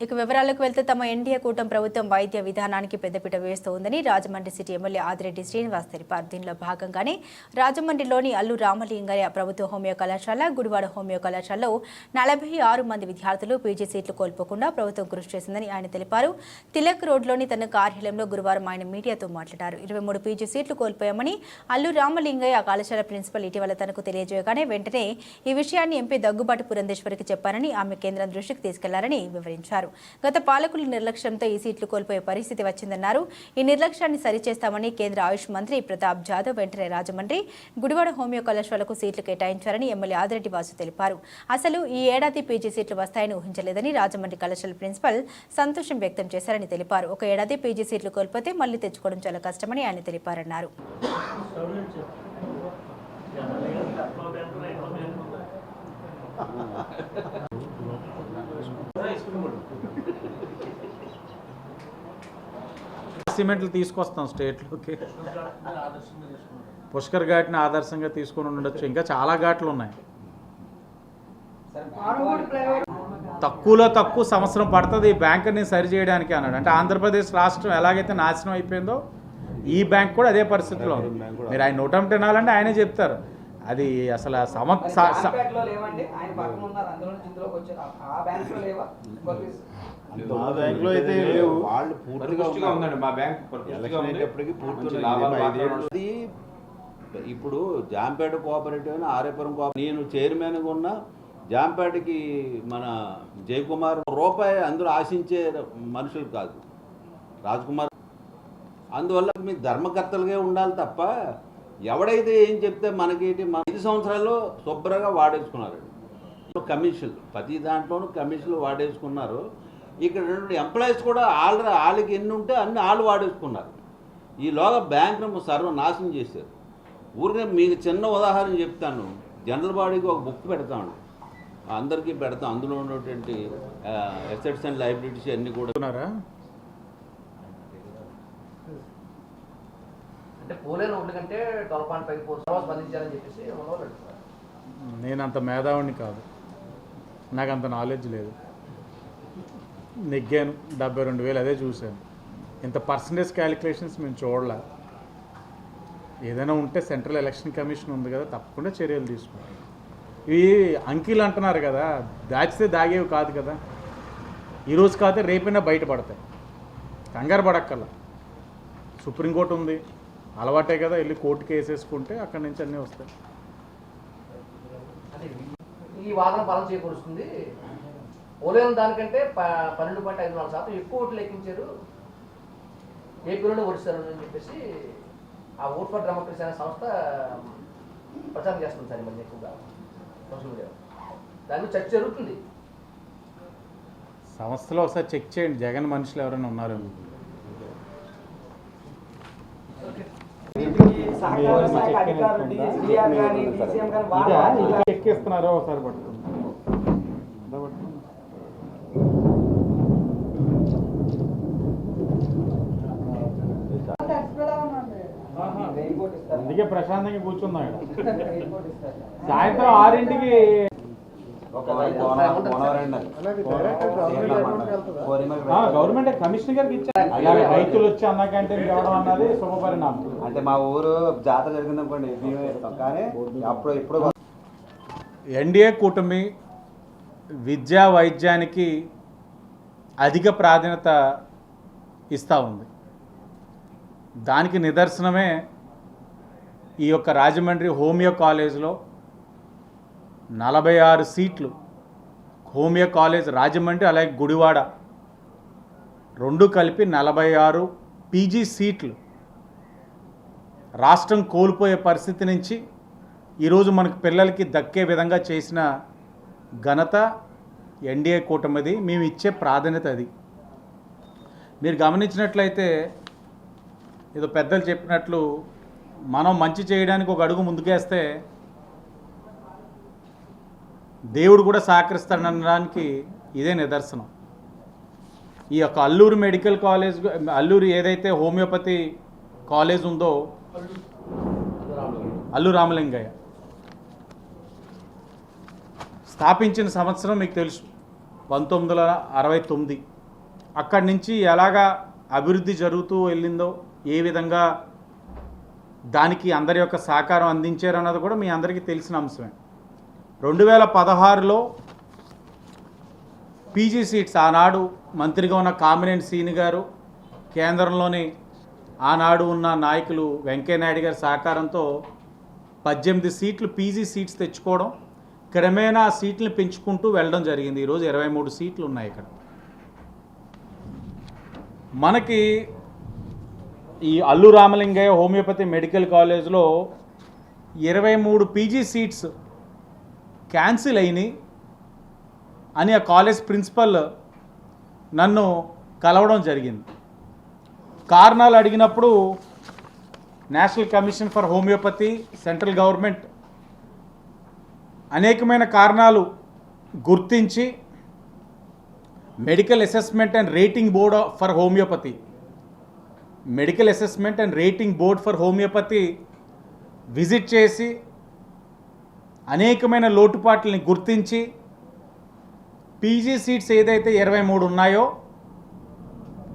ఇక వివరాలకు వెళ్తే తమ ఎన్డీఏ కూటమి ప్రభుత్వం వైద్య విధానానికి పెద్దపీట వేస్తోందని రాజమండ్రి సిటీ ఎమ్మెల్యే ఆదిరెడ్డి శ్రీనివాస్ తెలిపారు. దీనిలో భాగంగానే రాజమండ్రిలోని అల్లు రామలింగయ్య ప్రభుత్వ హోమియో కళాశాల గుడివాడ హోమియో కళాశాలలో నలభై ఆరు మంది విద్యార్థులు పీజీ సీట్లు కోల్పోకుండా ప్రభుత్వం కృషి చేసిందని ఆయన తెలిపారు. తిలక్ రోడ్లోని తన కార్యాలయంలో గురువారం ఆయన మీడియాతో మాట్లాడారు. ఇరవై మూడు పీజీ సీట్లు కోల్పోయామని అల్లు రామలింగయ్య కళాశాల ప్రిన్సిపల్ ఇటీవల తనకు తెలియజేయగానే వెంటనే ఈ విషయాన్ని ఎంపీ దగ్గుబాటు పురంధేశ్వరికి చెప్పారని ఆమె కేంద్రం దృష్టికి తీసుకెళ్ళారని వివరించారు. గత పాలకుల నిర్లక్ష్యంతో ఈ సీట్లు కోల్పోయే పరిస్థితి వచ్చిందన్నారు. ఈ నిర్లక్ష్యాన్ని సరిచేస్తామని కేంద్ర ఆయుష్ మంత్రి ప్రతాప్ జాదవ్ వెంటనే రాజమండ్రి గుడివాడ హోమియో కళాశాలకు సీట్లు కేటాయించారని ఎమ్మెల్యే ఆదిరెడ్డి వాసు తెలిపారు. అసలు ఈ ఏడాది పీజీ సీట్లు వస్తాయని ఊహించలేదని రాజమండ్రి కళాశాల ప్రిన్సిపల్ సంతోషం వ్యక్తం చేశారని తెలిపారు. ఒక ఏడాది పీజీ సీట్లు కోల్పోతే మళ్ళీ తెచ్చుకోవడం చాలా కష్టమని ఆయన తెలిపారన్నారు. సిమెంట్లు తీసుకొస్తాం స్టేట్లోకి పుష్కర్ ఘాట్ని ఆదర్శంగా తీసుకొని ఉండొచ్చు. ఇంకా చాలా ఘాట్లు ఉన్నాయి. తక్కువలో తక్కువ సంవత్సరం పడుతుంది ఈ బ్యాంకుని సరి చేయడానికి అన్నాడు. అంటే ఆంధ్రప్రదేశ్ రాష్ట్రం ఎలాగైతే నాశనం అయిపోయిందో ఈ బ్యాంక్ కూడా అదే పరిస్థితిలో ఉంది. మీరు ఆయన నూటం తినాలంటే ఆయనే చెప్తారు. అది అసలు ఆ సమ స- స- బ్యాంక్లో లేవండి. ఆయన పక్కన ఉన్నారు. అందులో నుంచి ఇందులోకి వచ్చారు. ఆ- ఆ బ్యాంక్లో లేవా. కొద్ది- మా బ్యాంకులో అయితే లేవు. వాళ్ళు పూర్తిగా ఉందండి మా బ్యాంక్ ఎలక్షన్ ఇప్పుడు జాంపేట కోఆపరేటివ్ అని ఆరేపురం కోఆపరేటివ్ నేను చైర్మన్గా ఉన్న జాంపేటకి మన జయకుమార్ రూపాయి అందులో ఆశించే మనుషులు కాదు. రాజ్కుమార్. అందువల్ల మీ ధర్మకర్తలుగా ఉండాలి తప్ప ఎవడైతే ఏం చెప్తే మనకేంటి మన ఐదు సంవత్సరాల్లో శుభ్రంగా వాడేసుకున్నారు. కమిషన్లు ప్రతి దాంట్లోనూ కమిషన్లు వాడేసుకున్నారు. ఇక్కడ రెండు ఎంప్లాయీస్ కూడా వాళ్ళ వాళ్ళకి ఎన్ని ఉంటే అన్ని వాళ్ళు వాడేసుకున్నారు. ఈలోగా బ్యాంకును సర్వనాశనం చేశారు. ఊరికే మీకు చిన్న ఉదాహరణ చెప్తాను. జనరల్ బాడీకి ఒక బుక్ పెడతాను. అందరికీ పెడతాం అందులో ఉన్నటువంటి అసెట్స్ అండ్ లైబిలిటీస్ అన్నీ కూడా. అంటే పోలేని ఓట్ల కంటే ట్వెల్వ్ పాయింట్ ఫైవ్ ఫోర్ స్పందించారని చెప్పేసి నేను అంత మేధావుని కాదు. నాకు అంత నాలెడ్జ్ లేదు. నెగ్గాను. డెబ్బై రెండు వేలు అదే చూశాను. ఇంత పర్సంటేజ్ క్యాలిక్యులేషన్స్ మేము చూడలే. ఏదైనా ఉంటే సెంట్రల్ ఎలక్షన్ కమిషన్ ఉంది కదా తప్పకుండా చర్యలు తీసుకుంటాం ఇవి అంకీలు అంటున్నారు కదా దాచితే దాగేవి కాదు కదా. ఈరోజు కాదు రేపైనా బయటపడతాయి. కంగారు పడక్కల సుప్రీంకోర్టు ఉంది. అలవాటే కదా వెళ్ళి కోర్టుకి వేసేసుకుంటే అక్కడి నుంచి అన్నీ వస్తాయి. ఈ వాదన బలం చేకూరుస్తుంది. పోలేని దానికంటే ప- పన్నెండు పాయింట్ ఐదు నాలుగు శాతం ఎక్కువ ఓట్లు లెక్కించారు. ఏపీలోనే ఓడిస్తారు అని చెప్పేసి ఆ ఓట్ ఫర్ డెమోక్రసీ అనే సంస్థ ప్రచారం చేస్తుంది సార్ మధ్య ఎక్కువగా సోషల్ మీడియా దాని చర్చ జరుగుతుంది. సంస్థలో ఒకసారి చెక్ చేయండి. జగన్ మనుషులు ఎవరైనా ఉన్నారు చెక్ ఇస్తున్నారో ఒకసారి. అందుకే ప్రశాంతంగా కూర్చున్నాం ఇక్కడ. సాయంత్రం ఆరింటికి ఆ, గవర్నమెంట్ కమిషనర్ గారికి ఇచ్చారు. అలాగే రైతులు వచ్చి అన్న క్యాంటీన్ ఇవ్వడం అన్నది శుభపరిణామం. అంటే మా ఊరు జాతర జరిగింది అనుకోండి కానీ అప్పుడు ఇప్పుడు ఎన్డీఏ కూటమి విద్యా వైద్యానికి అధిక ప్రాధాన్యత ఇస్తూ ఉంది. దానికి నిదర్శనమే ఈ యొక్క రాజమండ్రి హోమియో కాలేజ్లో నలభై ఆరు సీట్లు హోమియో కాలేజ్ రాజమండ్రి అలాగే గుడివాడ రెండు కలిపి నలభై ఆరు పీజీ సీట్లు రాష్ట్రం కోల్పోయే పరిస్థితి నుంచి ఈరోజు మనకు పిల్లలకి దక్కే విధంగా చేసిన ఘనత ఎన్డీఏ కూటమిది మేము ఇచ్చే ప్రాధాన్యత అది. మీరు గమనించినట్లయితే ఏదో పెద్దలు చెప్పినట్లు మనం మంచి చేయడానికి ఒక అడుగు ముందుకేస్తే దేవుడు కూడా సహకరిస్తాడనడానికి ఇదే నిదర్శనం. ఈ యొక్క అల్లూరు మెడికల్ కాలేజ్ అల్లూరు ఏదైతే హోమియోపతి కాలేజ్ ఉందో అల్లు రామలింగయ్య. స్థాపించిన సంవత్సరం మీకు తెలుసు. పంతొమ్మిది వందల అరవై తొమ్మిది. అక్కడి నుంచి ఎలాగా అభివృద్ధి జరుగుతూ వెళ్ళిందో ఏ విధంగా దానికి అందరి యొక్క సహకారం అందించారు అన్నది కూడా మీ అందరికీ తెలిసిన అంశమే. రెండు వేల పదహారులో పీజీ సీట్స్ ఆనాడు మంత్రిగా ఉన్న కామినేని సీని గారు కేంద్రంలోని ఆనాడు ఉన్న నాయకులు వెంకయ్యనాయుడు గారి సహకారంతో పద్దెనిమిది సీట్లు పీజీ సీట్స్ తెచ్చుకోవడం క్రమేణా ఆ పెంచుకుంటూ వెళ్ళడం జరిగింది. ఈరోజు ఇరవై మూడు సీట్లు ఉన్నాయి ఇక్కడ. మనకి ఈ అల్లు రామలింగయ్య హోమియోపతి మెడికల్ కాలేజ్లో ఇరవై మూడు పీజీ సీట్స్ క్యాన్సిల్ అయినాయి అని ఆ కాలేజ్ ప్రిన్సిపల్ నన్ను కలవడం జరిగింది. కారణాలు అడిగినప్పుడు national commission for homeopathy central government అనేకమైన కారణాలు గుర్తించి medical assessment and rating board for homeopathy. Medical assessment and rating board for homeopathy visit చేసి అనేకమైన లోటుపాట్లని గుర్తించి పీజీ సీట్స్ ఏదైతే ఇరవై మూడు ఉన్నాయో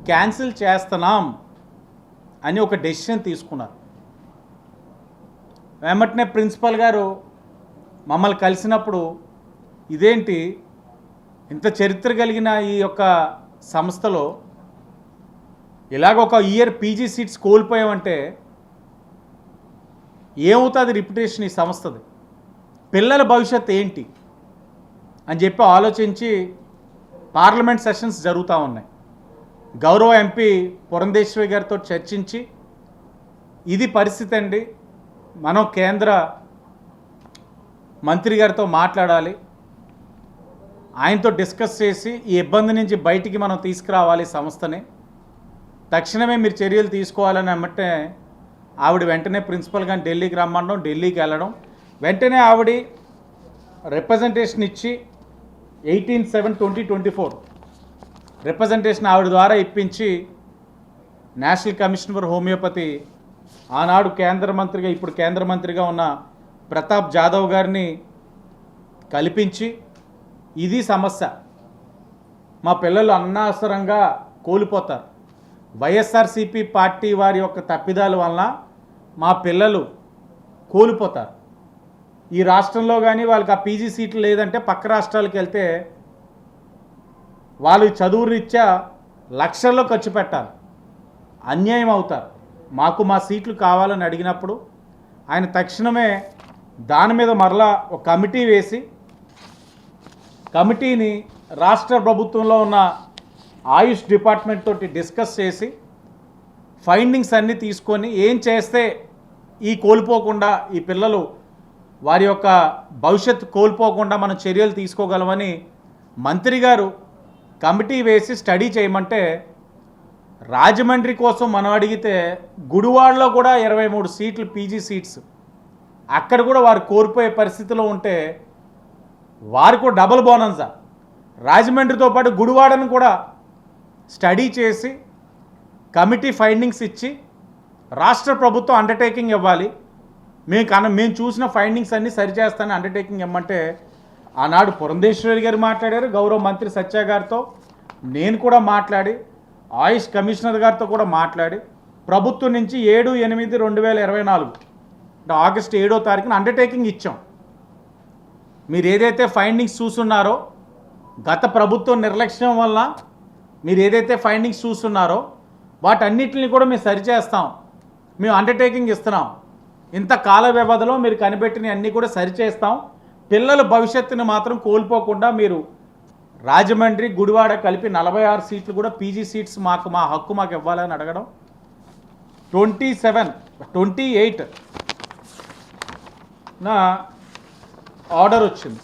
క్యాన్సిల్ చేస్తున్నాం అని ఒక డెసిషన్ తీసుకున్నారు. వెంబటనే ప్రిన్సిపల్ గారు మమ్మల్ని కలిసినప్పుడు ఇదేంటి ఇంత చరిత్ర కలిగిన ఈ యొక్క సంస్థలో ఇలాగ ఒక ఇయర్ పీజీ సీట్స్ కోల్పోయామంటే ఏమవుతుంది రిప్యుటేషన్ ఈ సంస్థది? పిల్లల భవిష్యత్ ఏంటి? అని చెప్పి ఆలోచించి పార్లమెంట్ సెషన్స్ జరుగుతూ ఉన్నాయి. గౌరవ ఎంపీ పురంధేశ్వరి గారితో చర్చించి ఇది పరిస్థితి అండి. మనం కేంద్ర మంత్రి గారితో మాట్లాడాలి. ఆయనతో డిస్కస్ చేసి ఈ ఇబ్బంది నుంచి బయటికి మనం తీసుకురావాలి సంస్థని. తక్షణమే మీరు చర్యలు తీసుకోవాలని అమ్మటే ఆవిడ వెంటనే ప్రిన్సిపల్ గారిని ఢిల్లీకి రమ్మడం ఢిల్లీకి వెళ్ళడం. వెంటనే ఆవిడ రిప్రజెంటేషన్ ఇచ్చి eighteen seven twenty twenty four representation ఆవిడ ద్వారా ఇప్పించి నేషనల్ కమిషన్ ఫర్ హోమియోపతి ఆనాడు కేంద్ర మంత్రిగా ఇప్పుడు కేంద్ర మంత్రిగా ఉన్న ప్రతాప్ జాదవ్ గారిని కల్పించి ఇది సమస్య. మా పిల్లలు అన్నాసరంగా కోల్పోతారు. వైఎస్ఆర్సీపీ పార్టీ వారి యొక్క తప్పిదాల వలన మా పిల్లలు కోల్పోతారు. ఈ రాష్ట్రంలో కానీ వాళ్ళకి ఆ పీజీ సీట్లు లేదంటే పక్క రాష్ట్రాలకు వెళ్తే వాళ్ళు చదువు రీత్యా లక్షల్లో ఖర్చు పెట్టాలి. అన్యాయం అవుతారు. మాకు మా సీట్లు కావాలని అడిగినప్పుడు ఆయన తక్షణమే దాని మీద మరలా ఒక కమిటీ వేసి కమిటీని రాష్ట్ర ప్రభుత్వంలో ఉన్న ఆయుష్ డిపార్ట్మెంట్ తోటి డిస్కస్ చేసి ఫైండింగ్స్ అన్నీ తీసుకొని ఏం చేస్తే ఈ కోల్పోకుండా ఈ పిల్లలు వారి యొక్క భవిష్యత్తు కోల్పోకుండా మనం చర్యలు తీసుకోగలమని మంత్రి గారు కమిటీ వేసి స్టడీ చేయమంటే రాజమండ్రి కోసం మనం అడిగితే గుడివాడలో కూడా ఇరవై మూడు సీట్లు పీజీ సీట్స్. అక్కడ కూడా వారు కోల్పోయే పరిస్థితిలో ఉంటే వారికి డబుల్ బోనన్సా రాజమండ్రితో పాటు గుడివాడను కూడా స్టడీ చేసి కమిటీ ఫైండింగ్స్ ఇచ్చి రాష్ట్ర ప్రభుత్వం అండర్టేకింగ్ ఇవ్వాలి. మేము కన మేము చూసిన ఫైండింగ్స్ అన్నీ సరిచేస్తానని అండర్టేకింగ్ ఇవ్వమంటే ఆనాడు పురంధేశ్వరి గారు మాట్లాడారు గౌరవ మంత్రి సత్య గారితో. నేను కూడా మాట్లాడి ఆయుష్ కమిషనర్ గారితో కూడా మాట్లాడి ప్రభుత్వం నుంచి ఏడు ఎనిమిది రెండు వేల ఇరవై నాలుగు అంటే ఆగస్ట్ ఏడో తారీఖున అండర్టేకింగ్ ఇచ్చాం. మీరు ఏదైతే ఫైండింగ్స్ చూస్తున్నారో గత ప్రభుత్వం నిర్లక్ష్యం వల్ల మీరు ఏదైతే ఫైండింగ్స్ చూస్తున్నారో వాటన్నిటిని కూడా మేము సరిచేస్తాం. మేము అండర్టేకింగ్ ఇస్తున్నాం. ఇంత కాల వ్యవధిలో మీరు కనిపెట్టిన అన్నీ కూడా సరిచేస్తాం. పిల్లల భవిష్యత్తుని మాత్రం కోల్పోకుండా మీరు రాజమండ్రి గుడివాడ కలిపి నలభై ఆరు సీట్లు కూడా పీజీ సీట్స్ మాకు మా హక్కు మాకు ఇవ్వాలని అడగడం. ట్వంటీ సెవెన్ ట్వంటీ ఎయిట్ నా ఆర్డర్ వచ్చింది.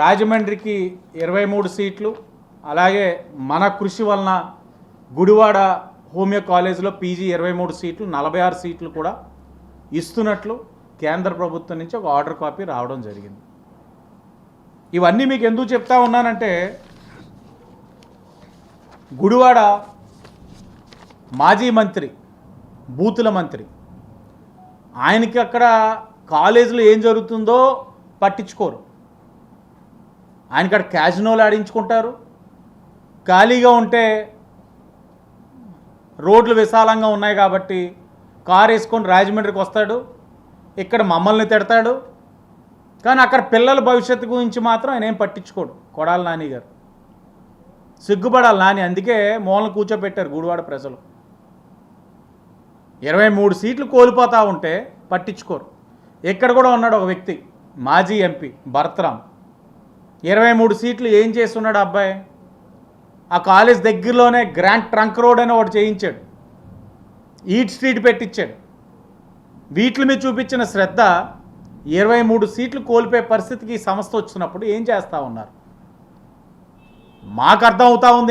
రాజమండ్రికి ఇరవై మూడు సీట్లు అలాగే మన కృషి వలన గుడివాడ హోమియో కాలేజీలో పీజీ ఇరవై మూడు సీట్లు నలభై ఆరు సీట్లు కూడా ఇస్తున్నట్లు కేంద్ర ప్రభుత్వం నుంచి ఒక ఆర్డర్ కాపీ రావడం జరిగింది. ఇవన్నీ మీకు ఎందుకు చెప్తా ఉన్నానంటే గుడివాడ మాజీ మంత్రి బూతుల మంత్రి ఆయనకి అక్కడ కాలేజీలో ఏం జరుగుతుందో పట్టించుకోరు. ఆయన కాడ క్యాజినోలు ఆడించుకుంటారు. ఖాళీగా ఉంటే రోడ్లు విశాలంగా ఉన్నాయి కాబట్టి కారు వేసుకొని రాజమండ్రికి వస్తాడు. ఇక్కడ మమ్మల్ని తిడతాడు. కానీ అక్కడ పిల్లల భవిష్యత్తు గురించి మాత్రం ఆయన ఏం పట్టించుకోడు. కొడాలి నాని గారు. సిగ్గుపడాలి నాని. అందుకే మూలను కూర్చోబెట్టారు గుడివాడ ప్రజలు. ఇరవై మూడు సీట్లు కోల్పోతూ ఉంటే పట్టించుకోరు. ఇక్కడ కూడా ఉన్నాడు ఒక వ్యక్తి మాజీ ఎంపీ భరత్రామ్. ఇరవై మూడు సీట్లు ఏం చేస్తున్నాడు అబ్బాయి? ఆ కాలేజ్ దగ్గరలోనే గ్రాండ్ ట్రంక్ రోడ్ అని ఒకటి చేయించాడు. ఈట్ స్ట్రీట్ పెట్టించాడు. వీటి మీద చూపించిన శ్రద్ధ ఇరవై మూడు సీట్లు కోల్పోయే పరిస్థితికి ఈ సంస్థ వచ్చినప్పుడు ఏం చేస్తూ ఉన్నారు? మాకు అర్థం అవుతా ఉంది.